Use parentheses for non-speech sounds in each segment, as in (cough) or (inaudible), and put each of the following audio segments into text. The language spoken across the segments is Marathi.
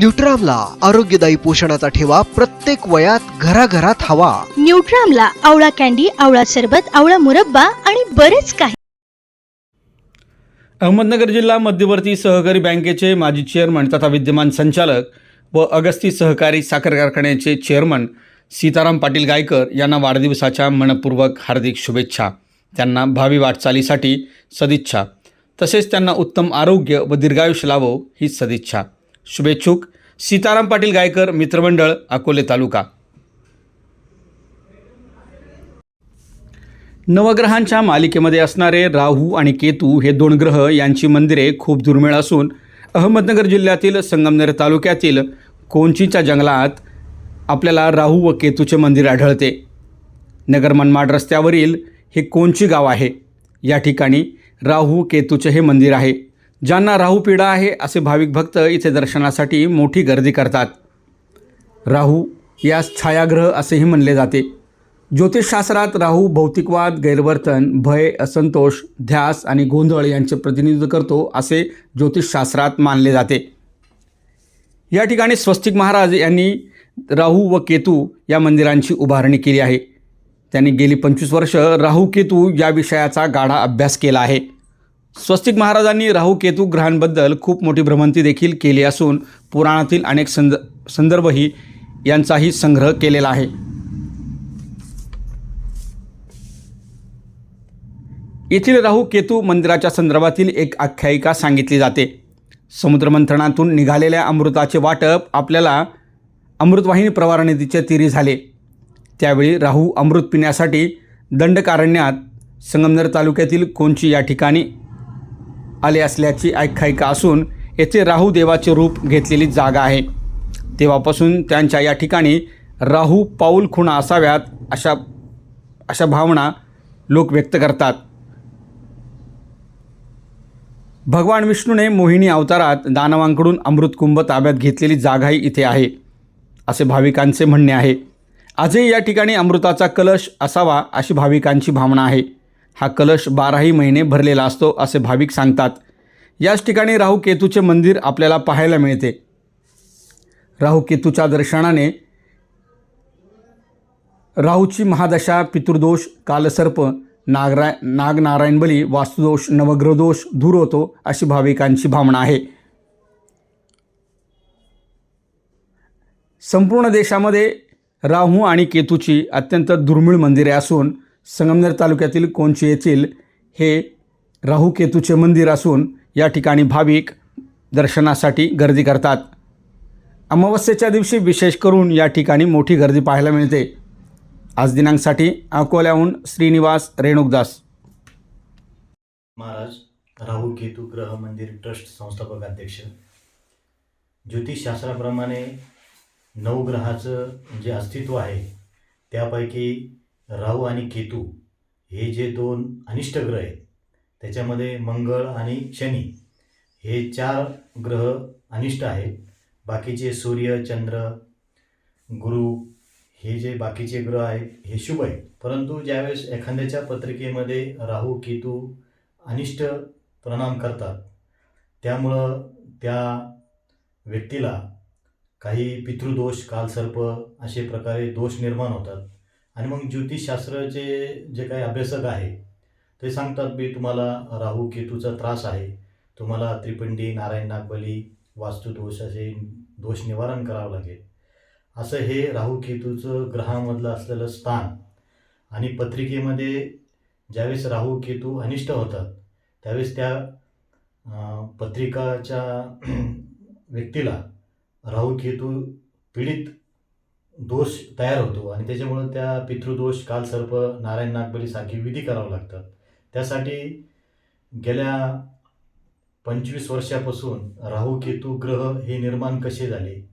न्यूट्रामला आरोग्यदायी पोषणाचा ठेवा प्रत्येक वयात घराघरात हवा. न्यूट्रामला आवळा कॅन्डी आवळा सरबत आवळा मुरब्बा आणि बरेच काही. अहमदनगर जिल्हा मध्यवर्ती सहकारी बँकेचे माजी चेअरमन तथा विद्यमान संचालक व अगस्ती सहकारी साखर कारखान्याचे चेअरमन सीताराम पाटील गायकर यांना वाढदिवसाच्या मनपूर्वक हार्दिक शुभेच्छा. त्यांना भावी वाटचालीसाठी सदिच्छा. तसेच त्यांना उत्तम आरोग्य व दीर्घायुष्य लाभो ही सदिच्छा. शुभेच्छुक. सीताराम पाटील गायकर मित्रमंडळ अकोले तालुका. नवग्रहांच्या मालिकेमध्ये असणारे राहू आणि केतू हे दोन ग्रह यांची मंदिरे खूप दुर्मिळ असून अहमदनगर जिल्ह्यातील संगमनेर तालुक्यातील कोंचीच्या जंगलात आपल्याला राहू व केतूचे मंदिर आढळते. नगर मनमाड रस्त्यावरील हे कोंची गाव आहे? या ठिकाणी राहू केतूचे हे मंदिर आहे. ज्यांना राहू पीडा आहे असे भाविक भक्त इथे दर्शनासाठी मोठी गर्दी करतात. राहू यास छायाग्रह असेही म्हणले जाते. ज्योतिषशास्त्रात राहू भौतिकवाद गैरवर्तन भय असंतोष ध्यास आणि गोंधळ यांचे प्रतिनिधित्व करतो असे ज्योतिषशास्त्रात मानले जाते. या ठिकाणी स्वस्तिक महाराज यांनी राहू व केतू या मंदिरांची उभारणी केली आहे. त्यांनी गेली पंचवीस वर्ष राहू केतू या विषयाचा गाढा अभ्यास केला आहे. स्वस्तिक महाराजांनी राहू केतू ग्रहांबद्दल खूप मोठी भ्रमंती देखील केली असून पुराणातील अनेक संद संदर्भही यांचाही संग्रह केलेला आहे. येथील राहू केतू मंदिराच्या संदर्भातील एक आख्यायिका सांगितली जाते. समुद्रमंथनातून निघालेल्या अमृताचे वाटप आपल्याला अमृतवाहिनी प्रवार नदीच्या तीरी झाले. त्यावेळी राहू अमृत पिण्यासाठी दंडकारण्यात संगमनेर तालुक्यातील कोंची या ठिकाणी आले असल्याची आख्यायिका असून येथे राहू देवाचे रूप घेतलेली जागा आहे. तेव्हापासून त्यांच्या या ठिकाणी राहू पाऊल खुणा असाव्यात अशा अशा भावना लोक व्यक्त करतात. भगवान विष्णूने मोहिनी अवतारात दानवांकडून अमृतकुंभ ताब्यात घेतलेली जागाही इथे आहे असे भाविकांचे म्हणणे आहे. आजही या ठिकाणी अमृताचा कलश असावा अशी भाविकांची भावना आहे. हा कलश बाराही महिने भरलेला असतो असे भाविक सांगतात. याच ठिकाणी राहू केतूचे मंदिर आपल्याला पाहायला मिळते. राहू केतूच्या दर्शनाने राहूची महादशा पितृदोष कालसर्प नागरा नागनारायण बली वास्तुदोष नवग्रहदोष दूर होतो अशी भाविकांची भावना आहे. संपूर्ण देशामध्ये राहू आणि केतूची अत्यंत दुर्मिळ मंदिरे असून संगमनेर तालुक्यातील कोंची येथील हे राहू केतूचे मंदिर असून या ठिकाणी भाविक दर्शनासाठी गर्दी करतात. अमावस्येच्या दिवशी विशेष करून या ठिकाणी मोठी गर्दी पाहायला मिळते. आज दिनांकसाठी अकोल्याहून श्रीनिवास रेणुकदास. महाराज राहू केतू ग्रह मंदिर ट्रस्ट संस्थापक अध्यक्ष. ज्योतिषशास्त्राप्रमाणे नवग्रहाचं जे अस्तित्व आहे त्यापैकी राहू आणि केतू हे जे दोन अनिष्ट ग्रह आहेत त्याच्यामध्ये मंगळ आणि शनी हे चार ग्रह अनिष्ट आहेत. बाकीचे सूर्य चंद्र गुरु हे जे बाकीचे ग्रह आहेत हे शुभ आहेत. परंतु ज्यावेळेस एखाद्याच्या पत्रिकेमध्ये राहू केतू अनिष्ट प्रणाम करतात त्यामुळं त्या व्यक्तीला काही पितृदोष कालसर्प असे प्रकारे दोष निर्माण होतात. आणि मग ज्योतिषशास्त्राचे जे काही अभ्यासक आहे ते सांगतात की तुम्हाला राहू केतूचा त्रास आहे. तुम्हाला त्रिपिंडी नारायण नागबली वास्तुदोषाचे दोष निवारण करावं लागेल. असं हे राहू केतूचं ग्रहामधलं असलेलं स्थान. आणि पत्रिकेमध्ये ज्यावेळेस राहू केतू अनिष्ट होतात त्यावेळेस त्या पत्रिकाच्या (clears throat) व्यक्तीला राहू केतू पीडित दोष तयार होतो आणि त्याच्यामुळं त्या पितृदोष कालसर्प नारायण नागबलीसारखी विधी करावं लागतात त्यासाठी गेल्या पंचवीस वर्षापासून राहू केतू ग्रह हे निर्माण कसे झाले?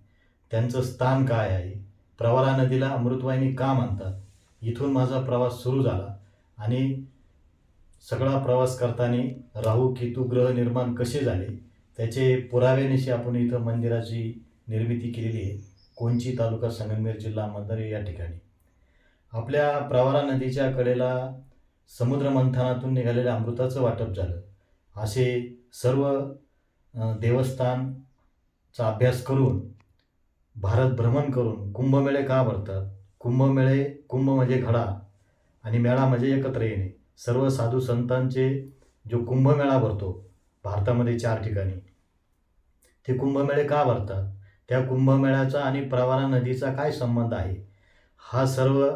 त्यांचं स्थान काय आहे? प्रवारा नदीला अमृतवाहिनी का मानतात? इथून माझा प्रवास सुरू झाला आणि सगळा प्रवास करताना राहू केतू ग्रह निर्माण कसे झाले? त्याचे पुराव्यानिशी आपण इथं मंदिराची निर्मिती केलेली आहे. कोंची तालुका संगमनेर जिल्हा अहमदनगर या ठिकाणी. आपल्या प्रवारा नदीच्या कडेला समुद्रमंथनातून निघालेल्या अमृताचं वाटप झालं. असे सर्व देवस्थानचा अभ्यास करून भारत भ्रमण करून कुंभमेळे का भरतात? कुंभमेळे कुंभ म्हणजे घडा आणि मेळा म्हणजे एकत्र येणे. सर्व साधू संतांचे जो कुंभमेळा भरतो भारतामध्ये चार ठिकाणी. ते कुंभमेळे का भरतात? त्या कुंभमेळ्याचा आणि प्रवारा नदीचा काय संबंध आहे? हा सर्व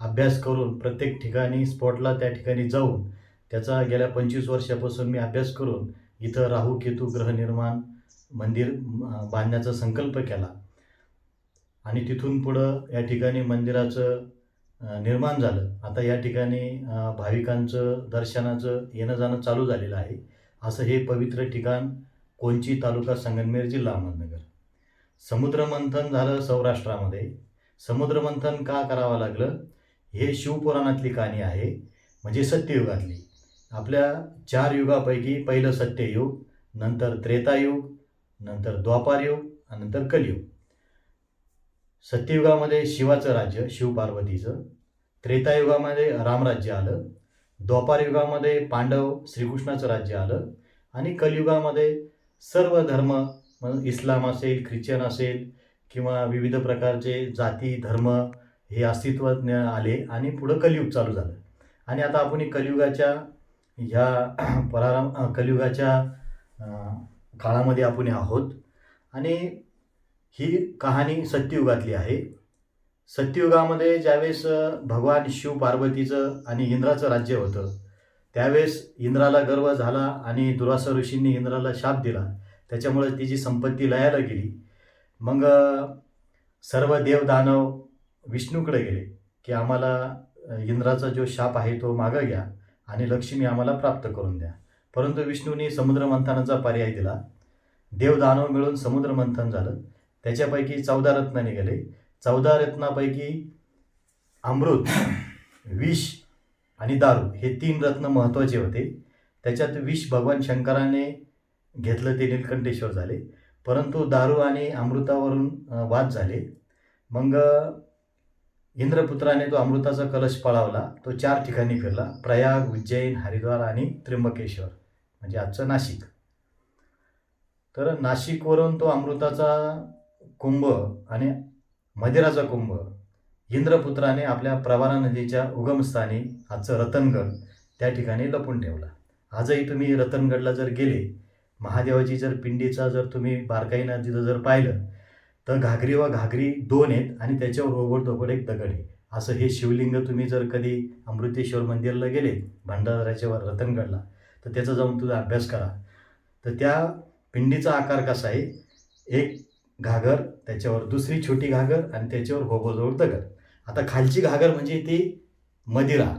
अभ्यास करून प्रत्येक ठिकाणी स्पॉटला त्या ठिकाणी जाऊन त्याचा गेल्या पंचवीस वर्षापासून मी अभ्यास करून इथं राहू केतू ग्रहनिर्माण मंदिर बांधण्याचा संकल्प केला. आणि तिथून पुढं या ठिकाणी मंदिराचं निर्माण झालं. आता या ठिकाणी भाविकांचं दर्शनाचं येणं जाणं चालू झालेलं आहे. असं हे पवित्र ठिकाण कोंची तालुका संगमनेर जिल्हा अहमदनगर. समुद्रमंथन झालं सौराष्ट्रामध्ये. समुद्रमंथन का करावं लागलं? हे शिवपुराणातली कहाणी आहे. म्हणजे सत्ययुगातली. आपल्या चार युगापैकी पहिलं सत्ययुग नंतर त्रेतायुग नंतर द्वापारयुग आणि नंतर कलियुग. सत्ययुगामध्ये शिवाचं राज्य शिवपार्वतीचं त्रेतायुगामध्ये रामराज्य आलं. द्वापारयुगामध्ये पांडव श्रीकृष्णाचं राज्य आलं. आणि कलियुगामध्ये सर्व धर्म मग इस्लाम असेल ख्रिश्चन असेल किंवा विविध प्रकारचे जाती धर्म हे अस्तित्वात आले आणि पुढं कलियुग चालू झालं. आणि आता आपण कलियुगाच्या ह्या (clears throat) पराराम कलियुगाच्या काळामध्ये आपण आहोत. आणि ही कहाणी सत्ययुगातली आहे. सत्ययुगामध्ये ज्यावेळेस भगवान शिव पार्वतीचं आणि इंद्राचं राज्य होतं त्यावेळेस इंद्राला गर्व झाला आणि दुरासा ऋषींनी इंद्राला शाप दिला. त्याच्यामुळे तिची संपत्ती लयाला गेली मग सर्व देव दानव विष्णूकडे गेले की आम्हाला इंद्राचा जो शाप आहे तो मागं घ्या आणि लक्ष्मी आम्हाला प्राप्त करून द्या. परंतु विष्णूने समुद्रमंथनाचा पर्याय दिला. देव दानव मिळून समुद्रमंथन झालं. त्याच्यापैकी चौदा रत्न निघाले चौदा रत्नापैकी अमृत विष आणि दारू हे तीन रत्न महत्त्वाचे होते. त्याच्यात विष भगवान शंकराने घेतलं ते निलकंठेश्वर झाले. परंतु दारू आणि अमृतावरून वाद झाले. मग इंद्रपुत्राने तो अमृताचा कलश पळावला. तो चार ठिकाणी फिरला. प्रयाग उज्जैन हरिद्वार आणि त्र्यंबकेश्वर म्हणजे आजचं नाशिक. तर नाशिकवरून तो अमृताचा कुंभ आणि मदिराचा कुंभ इंद्रपुत्राने आपल्या प्रवारा नदीच्या उगमस्थानी आजचं रतनगड त्या ठिकाणी लपून ठेवला. आजही तुम्ही रतनगडला जर गेले महादेवाची जर पिंडीचा जर तुम्ही बारकाईनं तिथं जर पाहिलं तर घागरी व घागरी दोन आहेत आणि त्याच्यावर ओबडधोबड एक दगड आहे. असं हे शिवलिंग तुम्ही जर कधी अमृतेश्वर मंदिरला गेले भंडाराच्या वर रतनगडला तर त्याचा जाऊन तुझा अभ्यास करा. तर त्या पिंडीचा आकार कसा आहे? एक घागर त्याच्यावर दुसरी छोटी घागर आणि त्याच्यावर होबोजवळ दगड. आता खालची घागर म्हणजे ती मदिरा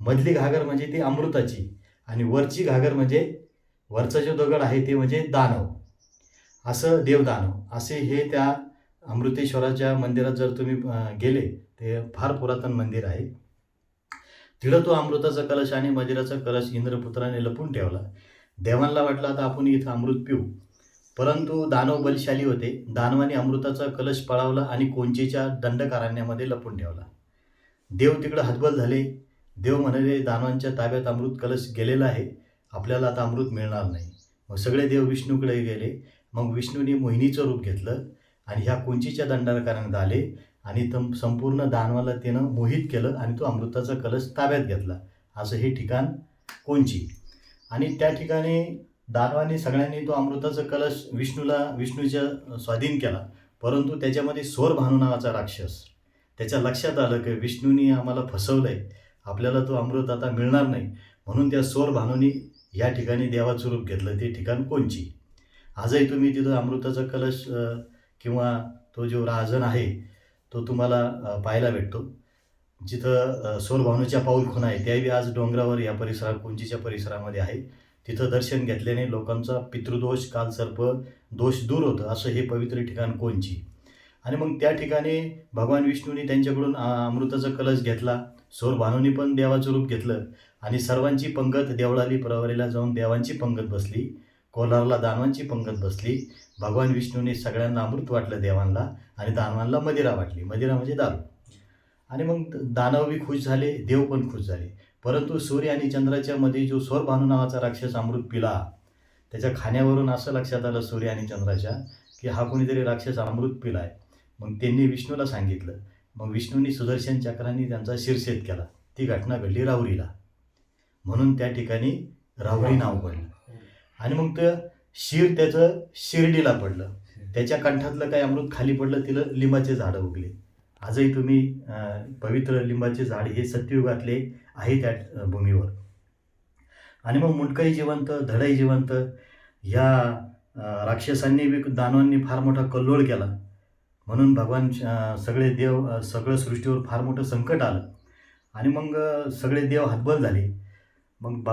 मधली घागर म्हणजे ती अमृताची आणि वरची घागर म्हणजे वरचा जो दगड आहे ते म्हणजे दानव. असं देवदानव. असे हे त्या अमृतेश्वराच्या मंदिरात जर तुम्ही गेले ते फार पुरातन मंदिर आहे. तिथं तो अमृताचा कलश आणि मदिराचा कलश इंद्रपुत्राने लपून ठेवला. देवांना वाटलं आता आपण इथं अमृत पिऊ. परंतु दानव बलशाली होते. दानवाने अमृताचा कलश पळावला आणि कोंचीच्या दंडकारण्यामध्ये लपून ठेवला. देव तिकडं हतबल झाले. देव म्हणाले दानवांच्या ताब्यात अमृत कलश गेलेला आहे. आपल्याला आता अमृत मिळणार नाही. मग सगळे देव विष्णूकडे गेले. मग विष्णूने मोहिनीचं रूप घेतलं आणि ह्या कुंचीच्या दंडकारण्यात आले आणि तम संपूर्ण दानवाला त्यानं मोहित केलं आणि तो अमृताचा कलश ताब्यात घेतला. असं हे ठिकाण कोंची. आणि त्या ठिकाणी दानवाने सगळ्यांनी तो अमृताचा कलश विष्णूला विष्णूच्या स्वाधीन केला. परंतु त्याच्यामध्ये सोर भानू नावाचा राक्षस. त्याच्या लक्षात आलं की विष्णूने आम्हाला फसवलं आहे आपल्याला तो अमृत आता मिळणार नाही. म्हणून त्या सोर भानूनी या ठिकाणी देवाचं रूप घेतलं ते ठिकाण कोणची? आजही तुम्ही तिथं अमृताचा कलश किंवा तो जो राजन आहे तो तुम्हाला पाहायला भेटतो. जिथं सोरभानूच्या पाऊल खुणा आहे त्याही आज डोंगरावर या परिसरात कुंजीच्या परिसरामध्ये आहे. तिथं दर्शन घेतल्याने लोकांचा पितृदोष कालसर्प दोष दूर होतं असं हे पवित्र ठिकाण कोणची? आणि मग त्या ठिकाणी भगवान विष्णूने त्यांच्याकडून अमृताचा कलश घेतला. सोरभानूने पण देवाचं रूप घेतलं. आणि सर्वांची पंगत देवळाली प्रवरेला जाऊन देवांची पंगत बसली कोलारला दानवांची पंगत बसली भगवान विष्णूने सगळ्यांना अमृत वाटलं देवांना आणि दानवांना मदिरा वाटली. मदिरा म्हणजे दारू. आणि मग दानव बी खुश झाले देव पण खुश झाले. परंतु सूर्य आणि चंद्राच्या मध्ये जो स्वरभानू नावाचा राक्षस अमृत पिला त्याच्या खाण्यावरून असं लक्षात आलं सूर्य आणि चंद्राच्या की हा कोणीतरी राक्षस अमृत पिलाय. मग त्यांनी विष्णूला सांगितलं. मग विष्णूंनी सुदर्शन चक्राने त्यांचा शिरछेद केला. ती घटना घडली राहुरीला. म्हणून त्या ठिकाणी राहुरी नाव पडलं. आणि मग ते शिर त्याचं शिर्डीला पडलं. त्याच्या कंठातलं काही अमृत खाली पडलं तिला लिंबाचे झाडं उगले. आजही तुम्ही पवित्र लिंबाचे झाड हे सत्ययुगातले आहे त्या भूमीवर. आणि मग मुंडकही जिवंत धडही जिवंत ह्या राक्षसांनी बी दानवांनी फार मोठा कल्लोळ केला. म्हणून भगवान सगळे देव सगळं सृष्टीवर फार मोठं संकट आलं. आणि मग सगळे देव हातबल झाले. मग भ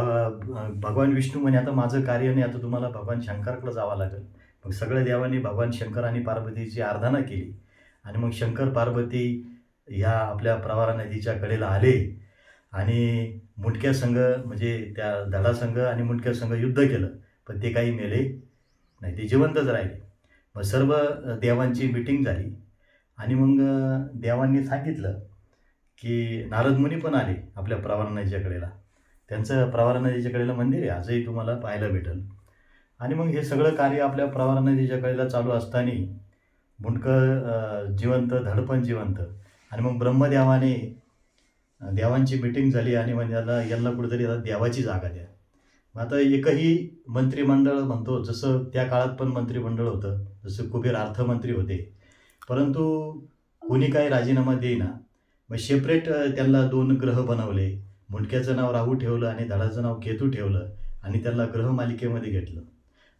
भगवान विष्णू म्हणे आता माझं कार्य नाही आता तुम्हाला भगवान शंकरकडं जावं लागेल. मग सगळ्या देवांनी भगवान शंकर आणि पार्वतीची आराधना केली. आणि मग शंकर पार्वती ह्या आपल्या प्रवारा नदीच्या कडेला आले. आणि मुंडक्या संघ म्हणजे त्या धडा संघ आणि मुंडक्या संघ युद्ध केलं. पण ते काही मेले नाही ते जिवंतच राहिले. मग सर्व देवांची मिटिंग झाली. आणि मग देवांनी सांगितलं की नारद मुनी पण आले आपल्या प्रवारा नदीच्या कडेला. त्यांचं प्रवारा नदीच्या कडेला मंदिर आहे. आजही तुम्हाला पाहायला भेटेल. आणि मग हे सगळं कार्य आपल्या प्रवारा नदीच्या कडेला चालू असताना मुंडकं जिवंत धडपण जिवंत. आणि मग ब्रह्मदेवाने देवांची मिटिंग झाली आणि म्हणजे आता यांना कुठेतरी आता देवाची जागा द्या. मग आता एकही मंत्रिमंडळ म्हणतो जसं त्या काळात पण मंत्रिमंडळ होतं जसं कुबेर अर्थमंत्री होते. परंतु कोणी काही राजीनामा देईना. मग सेपरेट त्यांना दोन ग्रह बनवले. मुंडक्याचं नाव राहू ठेवलं आणि धडाचं नाव केतू ठेवलं आणि त्यांना ग्रहमालिकेमध्ये घेतलं.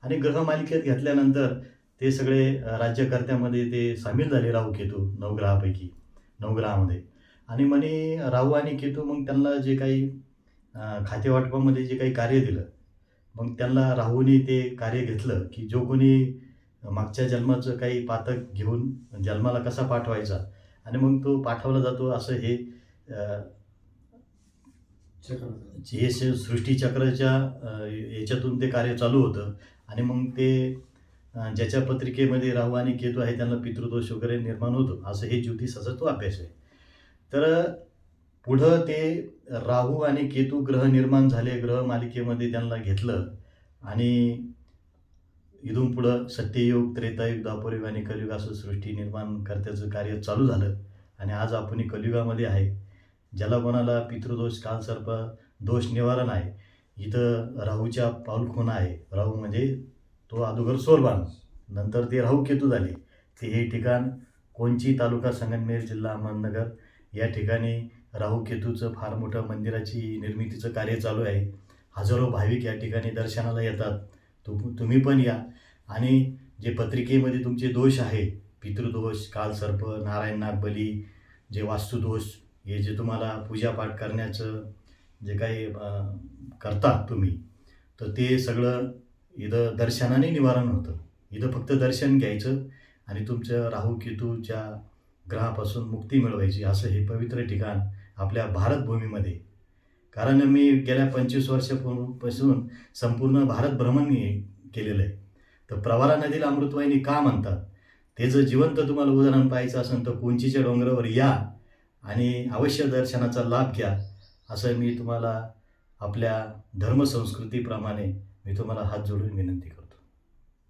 आणि ग्रहमालिकेत घेतल्यानंतर ते सगळे राज्यकर्त्यामध्ये ते सामील झाले राहू केतू नवग्रहापैकी नवग्रहामध्ये. आणि म्हणे राहू आणि केतू मग त्यांना जे काही खातेवाटपामध्ये जे काही कार्य दिलं मग त्यांना राहूने ते कार्य घेतलं की जो कोणी मागच्या जन्माचं काही पातक घेऊन जन्माला कसा पाठवायचा आणि मग तो पाठवला जातो असं हे हे सृष्टीचक्राच्या याच्यातून ते कार्य चालू होतं. आणि मग ते ज्याच्या पत्रिकेमध्ये राहू आणि केतू आहे त्यांना पितृदोष वगैरे निर्माण होतो. असं हे ज्योतिषाचा तो अभ्यास आहे. तर पुढं ते राहू आणि केतू ग्रह निर्माण झाले. ग्रह मालिकेमध्ये त्यांना घेतलं. आणि इथून पुढं सत्ययुग त्रेतायुग द्वापरयुग आणि कलियुग असं सृष्टी निर्माण करत्याचं कार्य चालू झालं. आणि आज आपण कलियुगामध्ये आहे. ज्याला कोणाला पितृदोष कालसर्प दोष निवारण आहे. इथं राहूच्या पाऊलखुणा आहे. राहू म्हणजे तो अगोदर सोरबान नंतर ते राहू केतू झाले. ते हे ठिकाण कोणची तालुका संगमनेर जिल्हा अहमदनगर? या ठिकाणी राहू केतूचं फार मोठं मंदिराची निर्मितीचं कार्य चालू आहे. हजारो भाविक या ठिकाणी दर्शनाला येतात. तु तुम्ही पण या. आणि जे पत्रिकेमध्ये तुमचे दोष आहे पितृदोष कालसर्प नारायण नागबली जे वास्तुदोष हे जे तुम्हाला पूजापाठ करण्याचं जे काही करतात तुम्ही तर ते सगळं इथं दर्शनाने निवारण होतं. इथं फक्त दर्शन घ्यायचं आणि तुमच्या राहू केतूच्या ग्रहापासून मुक्ती मिळवायची असं हे पवित्र ठिकाण आपल्या भारतभूमीमध्ये. कारण मी गेल्या पंचवीस वर्षापासून संपूर्ण भारत भ्रमण केलेलं आहे. तर प्रवारा नदीला अमृतवाहिनी का म्हणतात? ते जर जिवंत तुम्हाला उदाहरण पाहायचं असेल तर कोंचीच्या डोंगरावर या. आणि अवश्य दर्शनाचा लाभ घ्या. असं मी तुम्हाला आपल्या धर्मसंस्कृतीप्रमाणे मी तुम्हाला हात जोडून विनंती करतो.